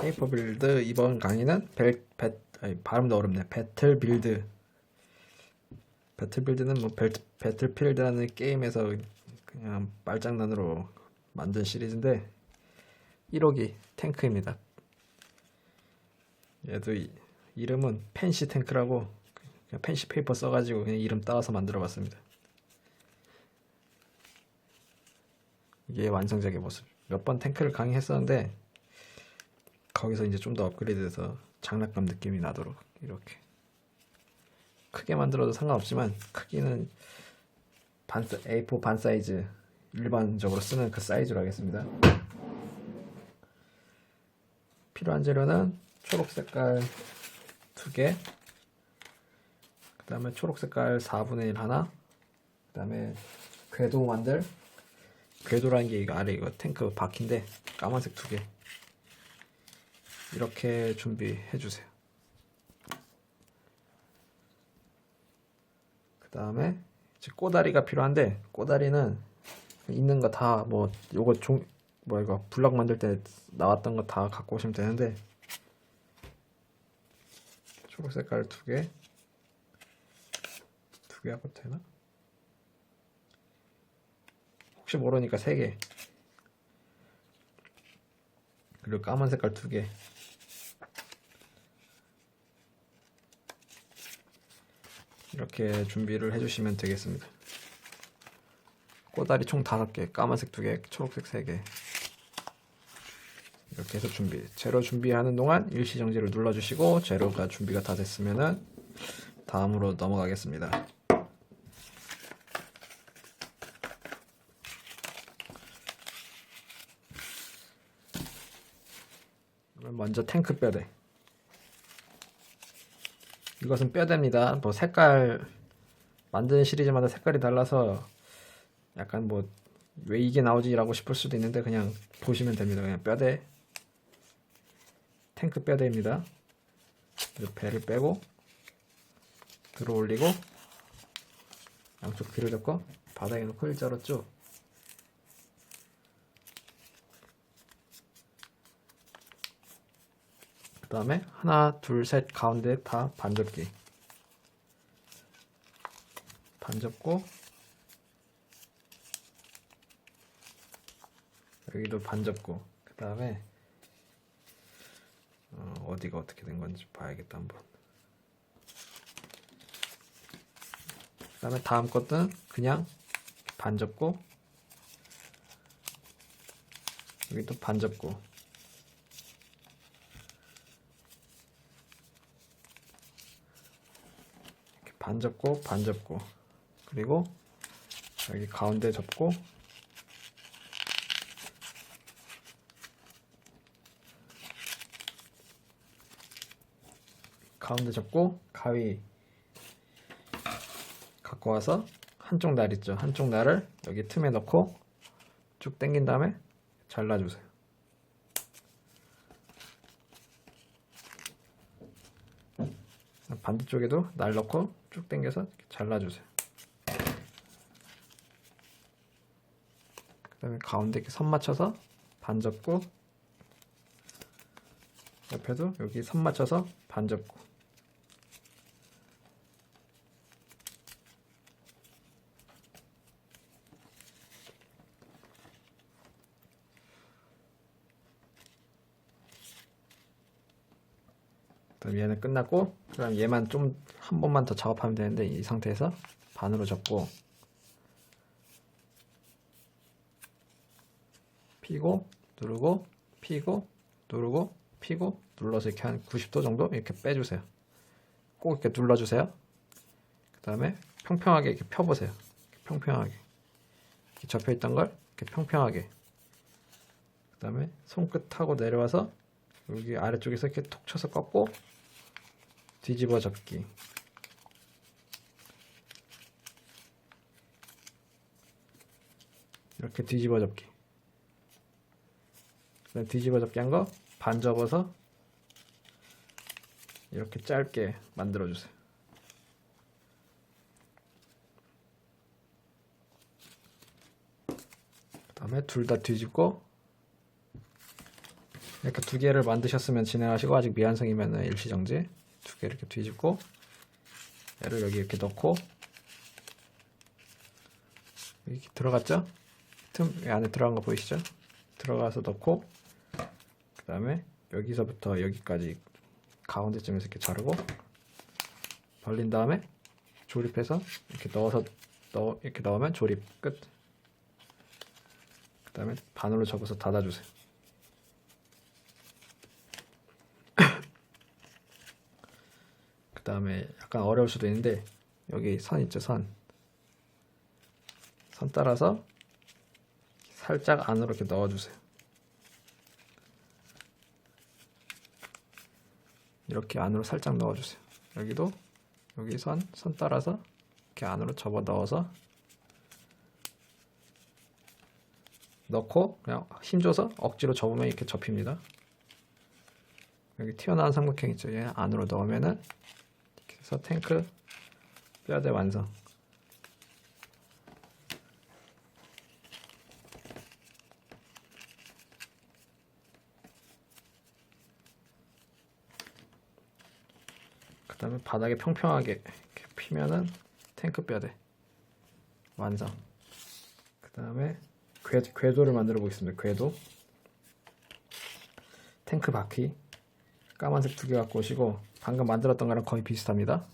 페이퍼 빌드 이번 강의는 벨, 배, 아니, 발음도 어렵네. 배틀 빌드. 배틀 빌드는 뭐 벨, 배틀필드라는 게임에서 그냥 말장난으로 만든 시리즈인데 1호기 탱크입니다. 얘도 이, 이름은 펜시 탱크라고 그냥 펜시 페이퍼 써가지고 그냥 이름 따와서 만들어봤습니다. 이게 완성작의 모습. 몇 번 탱크를 강의했었는데 거기서 이제 좀 더 업그레이드돼서 장난감 느낌이 나도록 이렇게 크게 만들어도 상관없지만 크기는 반 사- A4 반 사이즈 일반적으로 쓰는 그 사이즈로 하겠습니다. 필요한 재료는 초록 색깔 두 개, 그 다음에 초록 색깔 4분의 1 하나, 그 다음에 궤도 만들, 궤도라는 게 이거 아래 이거 탱크 바퀴인데 까만색 두 개. 이렇게 준비해 주세요. 그 다음에 이제 꼬다리가 필요한데 꼬다리는 있는 거 다 뭐 요거 종뭐 이거 블럭 만들 때 나왔던 거 다 갖고 오시면 되는데 초록 색깔 두 개, 두 개 하고 되나? 혹시 모르니까 세 개. 그리고 까만 색깔 두 개. 이렇게 준비를 해주시면 되겠습니다. 꼬다리 총 다섯 개, 까만색 두 개, 초록색 세 개. 이렇게 해서 준비. 재료 준비하는 동안 일시정지를 눌러주시고 재료가 준비가 다 됐으면은 다음으로 넘어가겠습니다. 먼저 탱크 뼈대. 이것은 뼈대입니다. 뭐 색깔 만드는 시리즈마다 색깔이 달라서 약간 뭐 왜 이게 나오지라고 싶을 수도 있는데 그냥 보시면 됩니다. 그냥 뼈대 탱크 뼈대입니다. 배를 빼고 들어 올리고 양쪽 귀를 잡고 바닥에 놓고 일자로 쭉 그 다음에 하나 둘 셋 가운데 다 반접기. 반접고 여기도 반접고 그 다음에 어, 디가 어떻게 된 건지 봐야겠다 한번. 그 다음에 다음 것은 그냥 반접고 여기도 반접고 이렇게 반 접고 반 접고. 그리고 여기 가운데 접고. 가운데 접고 가위 갖고 와서 한쪽 날 있죠. 한쪽 날을 여기 틈에 넣고 쭉 당긴 다음에 잘라주세요 반대쪽에도 날 넣고 쭉 당겨서 잘라주세요. 그 다음에 가운데 이렇게 선 맞춰서 반 접고 옆에도 여기 선 맞춰서 반 접고. 그럼 얘는 끝났고 그럼 얘만 좀 한 번만 더 작업하면 되는데 이 상태에서 반으로 접고 피고 누르고 피고 누르고 피고 눌러서 이렇게 한 90도 정도 이렇게 빼주세요. 꼭 이렇게 눌러주세요. 그 다음에 평평하게 이렇게 펴보세요. 이렇게 평평하게. 이렇게 접혀있던 걸 이렇게 평평하게. 그 다음에 손끝하고 내려와서 여기 아래쪽에서 이렇게 톡 쳐서 꺾고 뒤집어 접기. 이렇게 뒤집어 그다음 뒤집어 접기 한 거 반 접어서 이렇게 짧게 만들어 주세요. 그 다음에 둘 다 뒤집고 이렇게 두 개를 만드셨으면 진행하시고 아직 미완성이면 일시정지 두개 이렇게 뒤집고 얘를 여기 이렇게 넣고 여기 들어갔죠? 틈 안에 들어간 거 보이시죠? 들어가서 넣고 그 다음에 여기서부터 여기까지 가운데쯤에서 이렇게 자르고 벌린 다음에 조립해서 이렇게 넣어서 넣어 이렇게 넣으면 조립 끝. 그 다음에 바늘로 접어서 닫아주세요. 다음에 약간 어려울 수도 있는데 여기 선 있죠 선. 선 따라서 살짝 안으로 이렇게 넣어주세요. 이렇게 안으로 살짝 넣어주세요. 여기도 여기 선, 선 따라서 이렇게 안으로 접어 넣어서 넣고 그냥 힘줘서 억지로 접으면 이렇게 접힙니다. 여기 튀어나온 삼각형 있죠? 얘 안으로 넣으면은 해서 탱크 뼈대 완성. 그 다음에 바닥에 평평하게 이렇게 피면은 탱크 뼈대 완성. 그 다음에 궤, 궤도를 만들어 보겠습니다. 궤도. 탱크 바퀴. 까만색 두 개 갖고 오시고 방금 만들었던 거랑 거의 비슷합니다.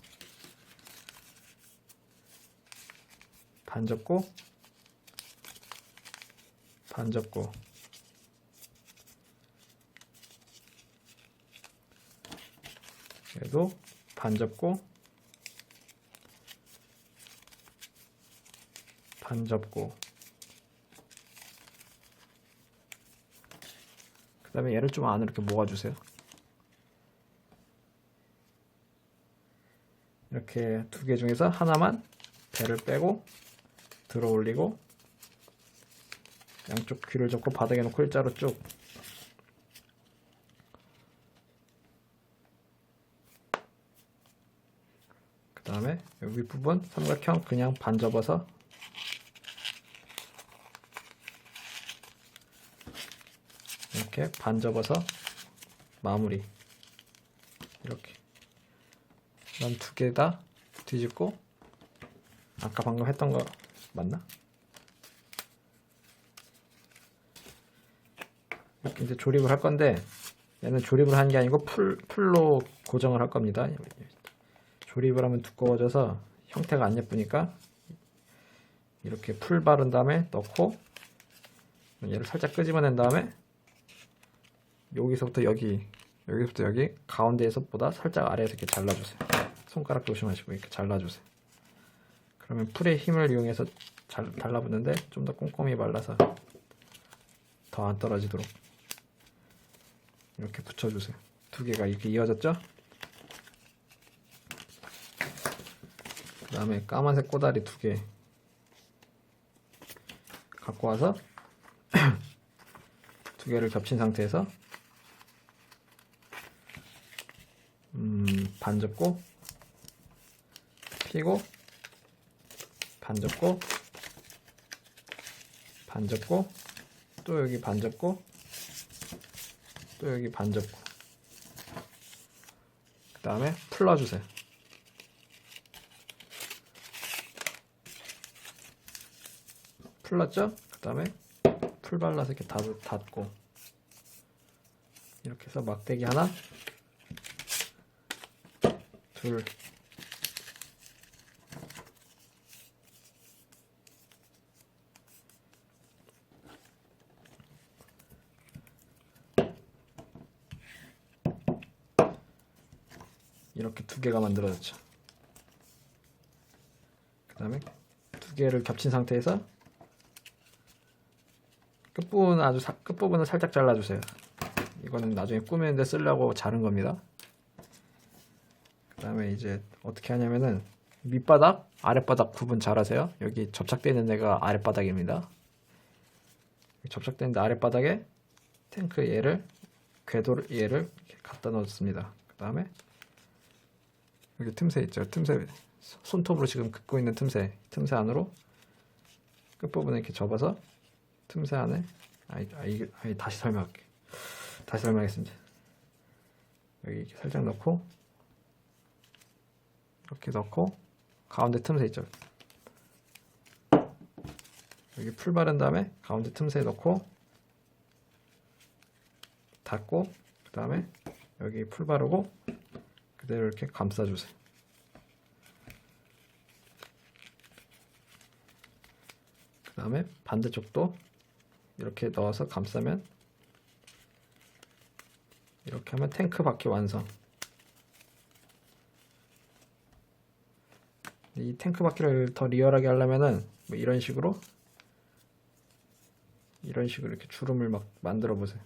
반 접고 반 접고. 얘도 반 접고 반 접고. 그 다음에 얘를 좀 안으로 이렇게 모아주세요 이렇게 두 개 중에서 하나만 배를 빼고 들어 올리고 양쪽 귀를 접고 바닥에 놓고 일자로 쭉. 그 다음에 여기 부분 삼각형 그냥 반 접어서 이렇게 반 접어서 마무리 이렇게 난 두 개 다 뒤집고 아까 방금 했던 거 맞나? 이제 조립을 할 건데 얘는 조립을 하는 게 아니고 풀, 풀로 고정을 할 겁니다 조립을 하면 두꺼워져서 형태가 안 예쁘니까 이렇게 풀 바른 다음에 넣고 얘를 살짝 끄집어낸 다음에 여기서부터 여기 여기서부터 여기 가운데에서보다 살짝 아래에서 이렇게 잘라주세요 손가락 조심하시고 이렇게 잘라주세요 그러면 풀의 힘을 이용해서 잘 달라붙는데 좀 더 꼼꼼히 발라서 더 안 떨어지도록 이렇게 붙여주세요 두 개가 이렇게 이어졌죠? 그 다음에 까만색 꼬다리 두 개 갖고 와서 두 개를 겹친 상태에서 음, 반 접고 피고 반 접고 반 접고 또 여기 반 접고 또 여기 반 접고. 그 다음에 풀러주세요. 풀렀죠? 그 다음에 풀 발라서 이렇게 닫, 닫고. 이렇게 해서 막대기 하나 둘 이렇게 두 개가 만들어졌죠. 그 다음에 두 개를 겹친 상태에서 끝부분 아주 사- 끝부분을 살짝 잘라주세요. 이거는 나중에 꾸미는데 쓰려고 자른 겁니다. 그 다음에 이제 어떻게 하냐면은 밑바닥, 아랫바닥 구분 잘하세요. 여기 접착되어 있는 데가 아랫바닥입니다. 접착된 데 아랫바닥에 탱크 얘를 궤도를 얘를 갖다 넣습니다. 그 다음에 여기 틈새 있죠. 틈새 손톱으로 지금 긋고 있는 틈새 틈새 안으로 끝부분에 이렇게 접어서 틈새 안에 아이, 아이, 아이 다시 설명할게. 다시 설명하겠습니다. 여기 이렇게 살짝 넣고 이렇게 넣고 가운데 틈새 있죠. 여기 풀 바른 다음에 가운데 틈새 넣고 닫고 그 다음에 여기 풀 바르고 그대로 이렇게 감싸주세요. 그 다음에 반대쪽도 이렇게 넣어서 감싸면 이렇게 하면 탱크 바퀴 완성. 이 탱크 바퀴를 더 리얼하게 하려면은 뭐 이런 식으로 이런 식으로 이렇게 주름을 막 만들어 보세요.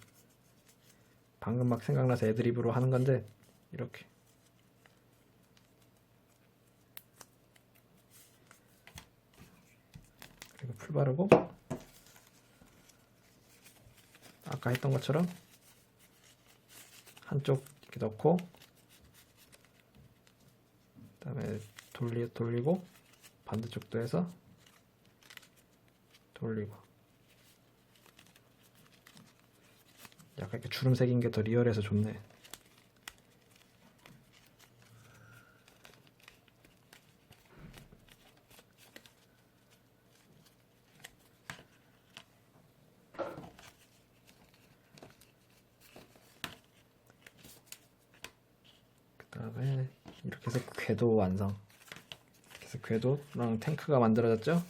방금 막 생각나서 애드립으로 하는 건데 이렇게 바르고 아까 했던 것처럼 한쪽 이렇게 넣고 그다음에 돌리 돌리고 반대쪽도 해서 돌리고 약간 이렇게 주름 새긴 게더 리얼해서 좋네. 그다음에 이렇게 해서 궤도 완성. 그래서 궤도랑 탱크가 만들어졌죠?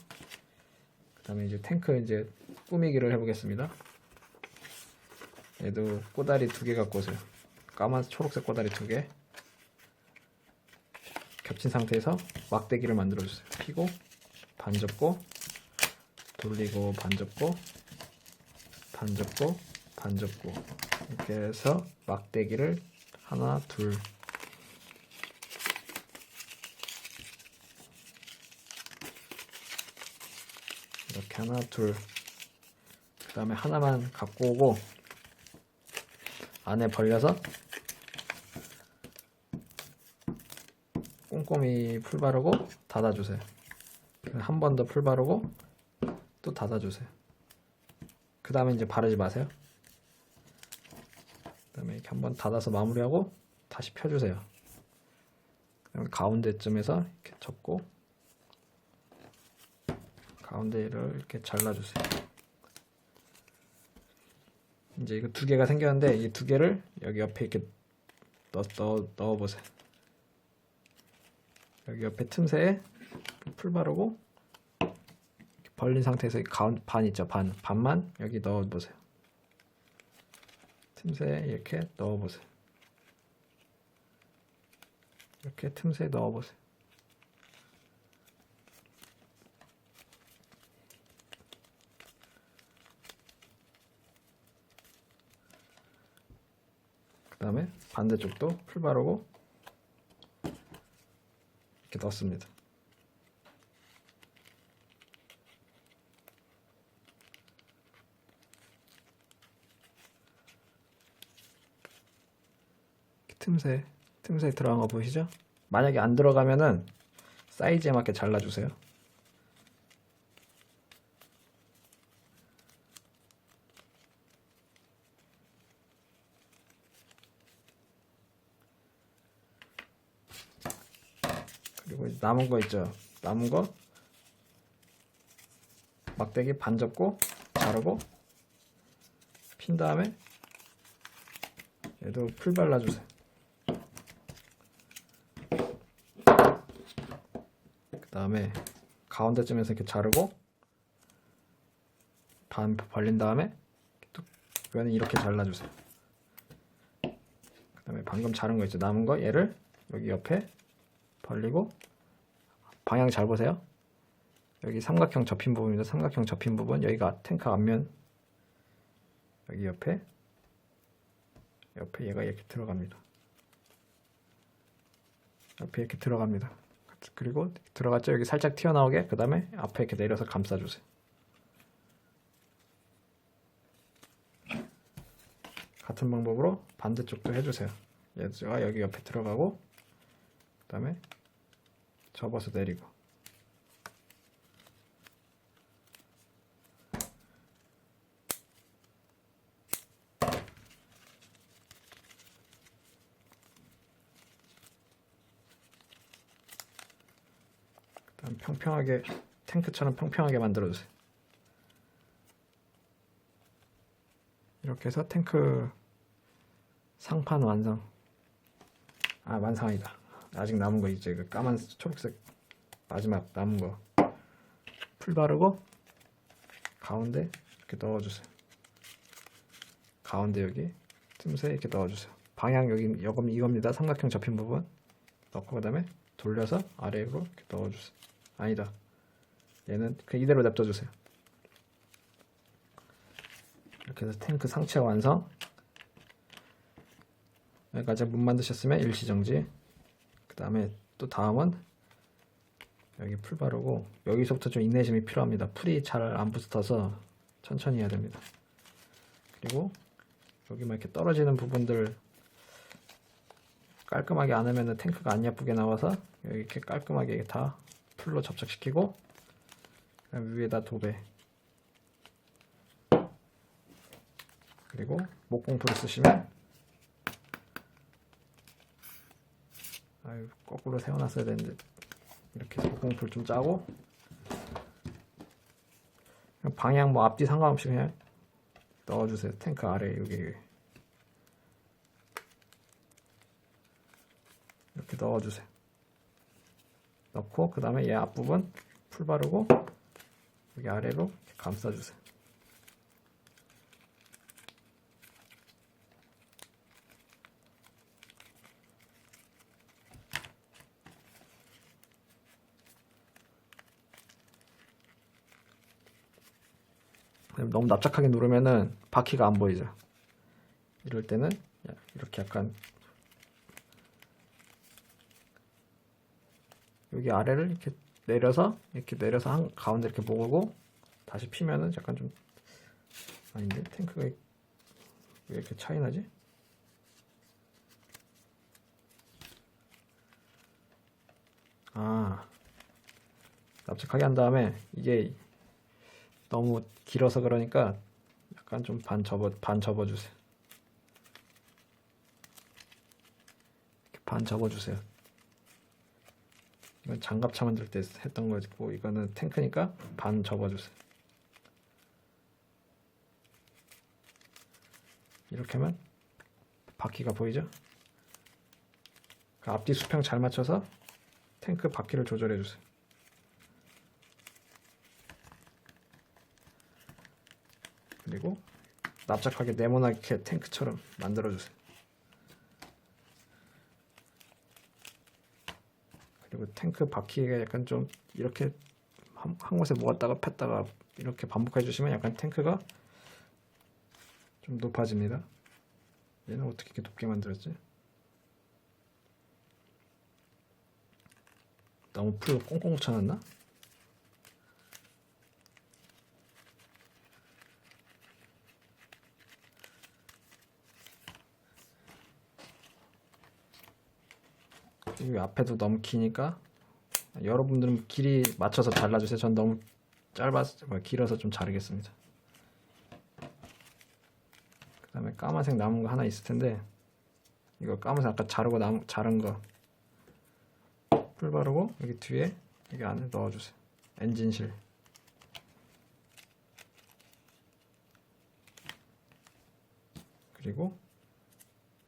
그다음에 이제 탱크 이제 꾸미기를 해보겠습니다. 얘도 꼬다리 두 개 갖고 오세요. 까만 초록색 꼬다리 두 개. 겹친 상태에서 막대기를 만들어 주세요. 피고 반 접고 돌리고 반 접고 반 접고 반 접고 이렇게 해서 막대기를 하나 둘 이렇게 하나 둘 그 다음에 하나만 갖고 오고 안에 벌려서 꼼꼼히 풀 바르고 닫아주세요. 한 번 더 풀 바르고 또 닫아주세요. 그 다음에 이제 바르지 마세요. 그 다음에 이렇게 한번 닫아서 마무리하고 다시 펴주세요. 가운데쯤에서 이렇게 접고 가운데를 이렇게 잘라주세요. 이제 이거 두 개가 생겼는데 이 두 개를 여기 옆에 이렇게 넣어, 넣어, 넣어 보세요. 여기 옆에 틈새에 풀 바르고 벌린 상태에서 이 가운 반 있죠 반 반만 여기 넣어 보세요. 틈새에 이렇게 넣어 보세요. 이렇게 틈새에 넣어 보세요. 다음에 반대쪽도 풀 바르고 이렇게 넣습니다. 틈새, 틈새 들어간 거 보이시죠? 만약에 안 들어가면은 사이즈에 맞게 잘라주세요. 그리고 이제 남은 거 있죠. 남은 거 막대기 반 접고 자르고 핀 다음에 얘도 풀 발라주세요. 그 다음에 가운데쯤에서 이렇게 자르고 반 벌린 다음에 또 이거는 이렇게 잘라주세요. 그 다음에 방금 자른 거 있죠. 남은 거 얘를 여기 옆에 벌리고 방향 잘 보세요. 여기 삼각형 접힌 부분입니다. 삼각형 접힌 부분 여기가 탱크 앞면 여기 옆에 옆에 얘가 이렇게 들어갑니다. 옆에 이렇게 들어갑니다. 그리고 들어갔죠? 여기 살짝 튀어나오게 그 다음에 앞에 이렇게 내려서 감싸주세요. 같은 방법으로 반대쪽도 해주세요. 얘가 여기 옆에 들어가고 그 다음에 접어서 내리고. 그다음 평평하게 탱크처럼 평평하게 만들어주세요. 이렇게 해서 탱크 상판 완성. 아 완성이다. 아직 남은 거 이제 그 까만 초록색 마지막 남은 거 풀 바르고 가운데 이렇게 넣어주세요. 가운데 여기 틈새 이렇게 넣어주세요. 방향 여기 여금 이겁니다. 삼각형 접힌 부분 넣고 그다음에 돌려서 아래로 이렇게 넣어주세요. 아니다. 얘는 그냥 이대로 냅둬주세요. 이렇게 해서 탱크 상체 완성. 여기까지 못 만드셨으면 일시정지. 그 다음에 또 다음은 여기 풀 바르고 여기서부터 좀 인내심이 필요합니다. 풀이 잘 안 붙어서 천천히 해야 됩니다. 그리고 여기만 이렇게 떨어지는 부분들 깔끔하게 안 하면은 탱크가 안 예쁘게 나와서 여기 이렇게 깔끔하게 다 풀로 접착시키고 위에다 도배 그리고 목공풀을 쓰시면 아유 거꾸로 세워놨어야 되는데. 이렇게 목공풀 좀 짜고. 방향 뭐 앞뒤 상관없이 그냥 넣어주세요. 탱크 아래 여기. 이렇게 넣어주세요. 넣고 그 다음에 얘 앞부분 풀 바르고 여기 아래로 감싸주세요 너무 납작하게 누르면은 바퀴가 안 보이죠 이럴 때는 이렇게 약간 여기 아래를 이렇게 내려서 이렇게 내려서 한 가운데 이렇게 모으고 다시 피면은 약간 좀 아닌데 탱크가 왜 이렇게 차이 나지? 아 납작하게 한 다음에 이게 너무 길어서 그러니까 약간 좀 반 접어 반 접어 주세요. 반 접어 주세요. 이건 장갑차 만들 때 했던 거고 이거는 탱크니까 반 접어 주세요. 이렇게 하면 바퀴가 보이죠? 그 앞뒤 수평 잘 맞춰서 탱크 바퀴를 조절해 주세요. 그리고 납작하게 네모나게 탱크처럼 만들어 주세요. 그리고 탱크 바퀴가 약간 좀 이렇게 한, 한 곳에 모았다가 폈다가 이렇게 반복해 주시면 약간 탱크가 좀 높아집니다. 얘는 어떻게 이렇게 높게 만들었지? 너무 풀 꽁꽁 쳐놨나? 이 앞에도 너무 기니까 여러분들은 길이 맞춰서 잘라주세요. 전 너무 짧아서 뭐 길어서 좀 자르겠습니다. 그 다음에 까만색 남은 거 하나 있을 텐데 이거 까만색 아까 자르고 남 자른 거 풀 바르고 여기 뒤에 여기 안에 넣어주세요. 엔진실 그리고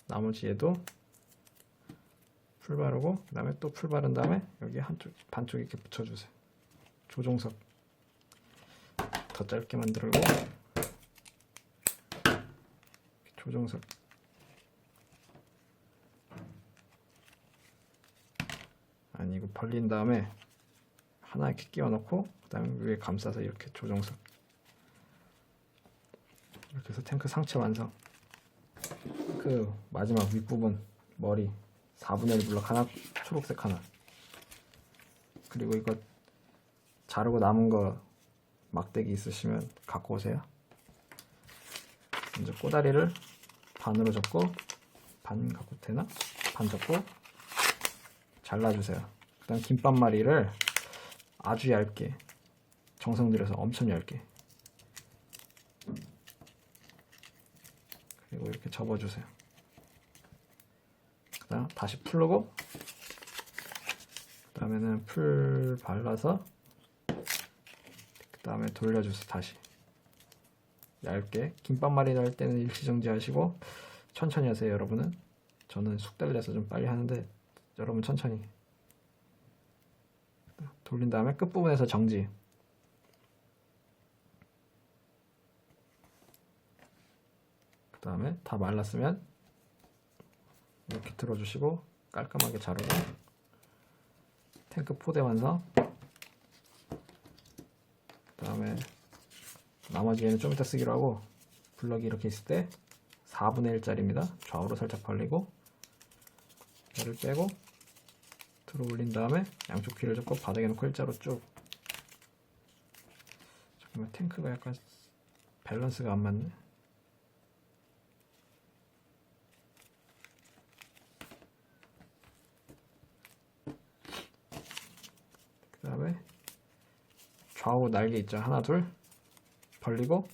나머지 얘도 풀 바르고 그 다음에 또 풀 바른 다음에 여기 한쪽 반쪽 이렇게 붙여주세요. 조종석. 더 짧게 만들고. 조종석. 아니 이거 벌린 다음에 하나 이렇게 끼워 넣고 그 다음에 위에 감싸서 이렇게 조종석. 이렇게 해서 탱크 상체 완성. 그 마지막 윗부분 머리 4분의 1 블럭 하나 초록색 하나. 그리고 이거 자르고 남은 거 막대기 있으시면 갖고 오세요. 먼저 꼬다리를 반으로 접고 반 갖고 되나? 반 접고 잘라주세요. 그 다음 김밥말이를 아주 얇게 정성 들여서 엄청 얇게. 그리고 이렇게 접어주세요 그다음 다시 풀고. 그 다음에는 풀 발라서 그 다음에 돌려주세요 다시. 얇게. 김밥 말이 할 때는 일시정지 하시고 천천히 하세요 여러분은. 저는 숙달을 내서 좀 빨리 하는데 여러분 천천히. 돌린 다음에 끝부분에서 정지. 그 다음에 다 말랐으면 이렇게 들어주시고 깔끔하게 자르고 탱크 포대 완성 그 다음에 나머지 얘는 좀 이따 쓰기로 하고 블럭이 이렇게 있을 때 4분의 1짜리입니다. 좌우로 살짝 벌리고 얘를 빼고 들어 올린 다음에 양쪽 귀를 잡고 바닥에 놓고 일자로 쭉. 잠깐만 탱크가 약간 밸런스가 안 맞네 그 다음에 좌우 날개 있죠? 하나 둘. 벌리고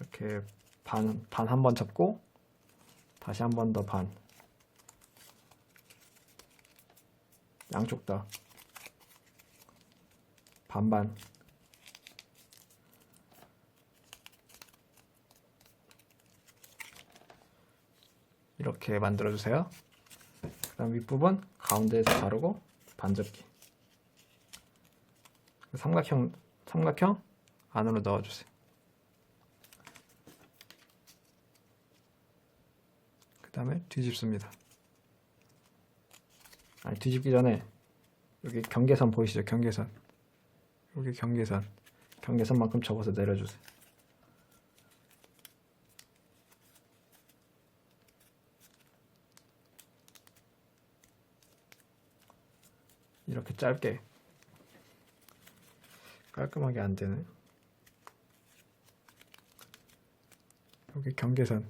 이렇게 반 반 한번 잡고 다시 한 번 더 반. 양쪽 다. 반반. 이렇게 만들어 주세요. 그 다음 윗부분 가운데에서 자르고 반접기 삼각형 삼각형 안으로 넣어주세요. 그 다음에 뒤집습니다. 아니 뒤집기 전에 여기 경계선 보이시죠? 경계선. 여기 경계선. 경계선만큼 접어서 내려주세요. 이렇게 짧게 깔끔하게 안 되네 여기 경계선.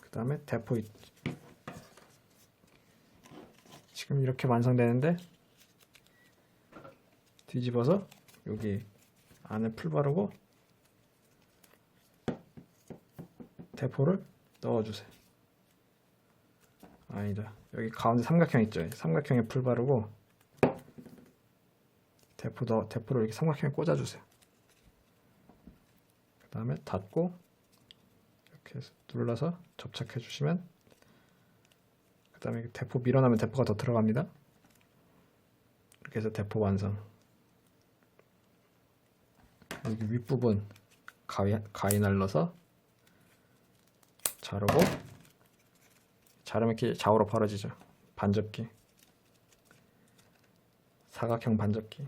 그 다음에 대포 있- 지금 이렇게 완성되는데 뒤집어서 여기 안에 풀 바르고 대포를 넣어주세요 아니다. 여기 가운데 삼각형 있죠? 삼각형에 풀 바르고 대포 더 대포를 이렇게 삼각형에 꽂아주세요. 그 다음에 닫고 이렇게 눌러서 접착해 주시면 그 다음에 대포 밀어넣으면 대포가 더 들어갑니다. 이렇게 해서 대포 완성. 여기 윗부분 가위, 가위 날려서 자르고 자르면 이렇게 좌우로 벌어지죠. 반접기. 사각형 반접기.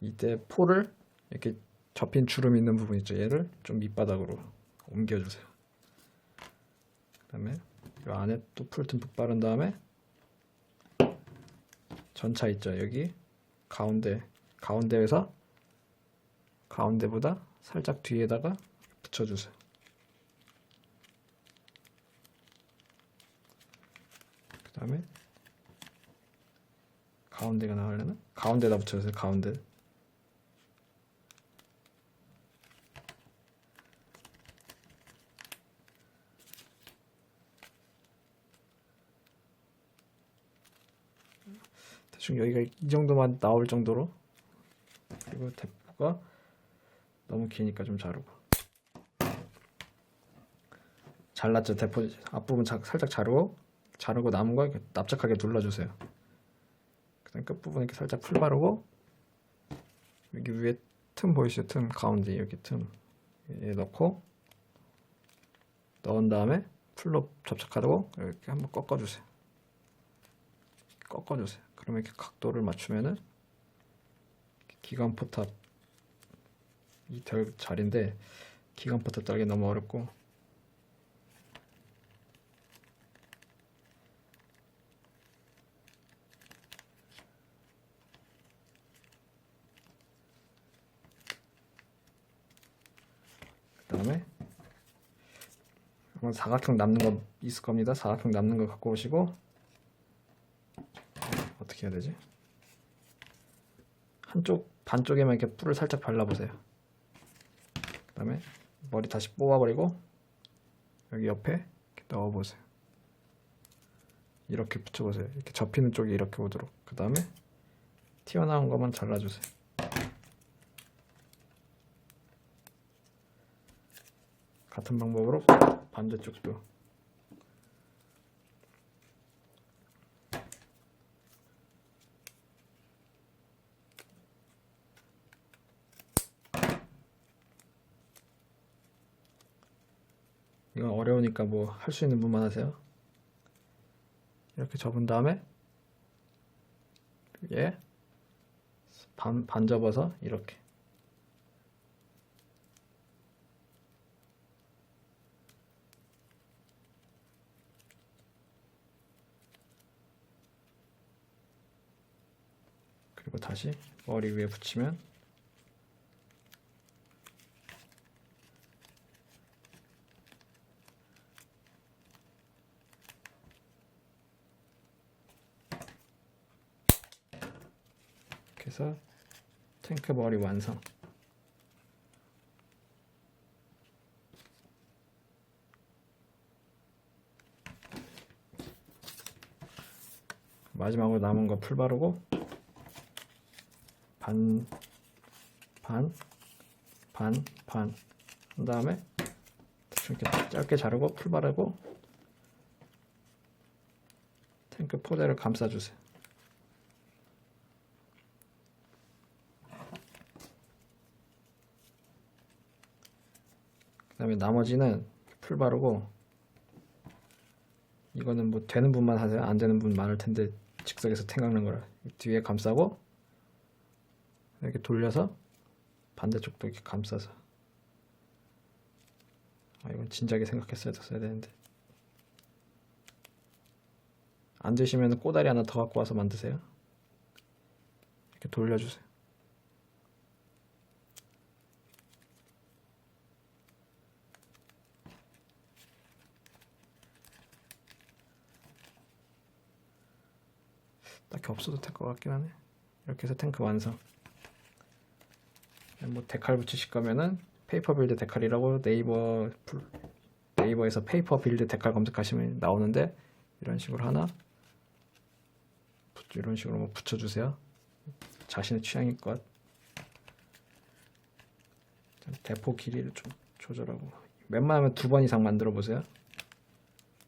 이때 포를 이렇게 접힌 주름 있는 부분 있죠. 얘를 좀 밑바닥으로 옮겨주세요. 그 다음에 이 안에 또 풀 듬뿍 바른 다음에 전차 있죠 여기? 가운데 가운데에서 가운데보다 살짝 뒤에다가 붙여주세요. 그 다음에 가운데가 나오려면 가운데다 붙여주세요 가운데 대충 여기가 이 정도만 나올 정도로? 그리고 대포가 너무 기니까 좀 자르고. 잘랐죠 대포. 앞부분 자- 살짝 자르고 자르고 남은 거 이렇게 납작하게 눌러주세요. 그다음 끝부분 이렇게 살짝 풀 바르고 여기 위에 틈 보이시죠? 틈 가운데 여기 틈에 넣고 넣은 다음에 풀로 접착하고 이렇게 한번 꺾어주세요 꺾어주세요. 그러면 이렇게 각도를 맞추면은 기관 포탑 이될 자리인데 기관 포탑 따기 너무 어렵고 그 다음에 아마 사각형 남는 거 있을 겁니다. 사각형 남는 거 갖고 오시고 어떻게 해야 되지? 한쪽 반쪽에만 이렇게 뿔을 살짝 발라보세요. 그 다음에 머리 다시 뽑아버리고 여기 옆에 이렇게 넣어보세요. 이렇게 붙여보세요. 이렇게 접히는 쪽이 이렇게 오도록. 그 다음에 튀어나온 것만 잘라주세요. 같은 방법으로 반대쪽도 어려우니까 뭐 할 수 있는 분만 하세요. 이렇게 접은 다음에 얘 반, 반 접어서 이렇게 그리고 다시 머리 위에 붙이면 해서 탱크 머리 완성. 마지막으로 남은 거 풀 바르고 반, 반, 반, 반. 한 다음에 이렇게 짧게 자르고 풀 바르고 탱크 포대를 감싸주세요. 다음에 나머지는 풀 바르고 이거는 뭐 되는 분만 하세요. 안 되는 분 많을 텐데 즉석에서 탱각는 거라 뒤에 감싸고 이렇게 돌려서 반대쪽도 이렇게 감싸서. 아 이건 진작에 생각했어야 됐어야 되는데. 안 되시면 꼬다리 하나 더 갖고 와서 만드세요. 이렇게 돌려주세요 딱히 없어도 될 것 같긴 하네 이렇게 해서 탱크 완성 뭐 데칼 붙이실 거면은 페이퍼 빌드 데칼이라고 네이버 풀- 네이버에서 페이퍼 빌드 데칼 검색하시면 나오는데 이런 식으로 하나 붙- 이런 식으로 뭐 붙여주세요. 자신의 취향인 것. 대포 길이를 좀 조절하고 웬만하면 두 번 이상 만들어 보세요.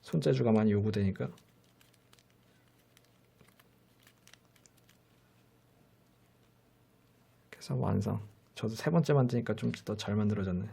손재주가 많이 요구되니까. 완성. 저도 세 번째 만드니까 좀 더 잘 만들어졌네.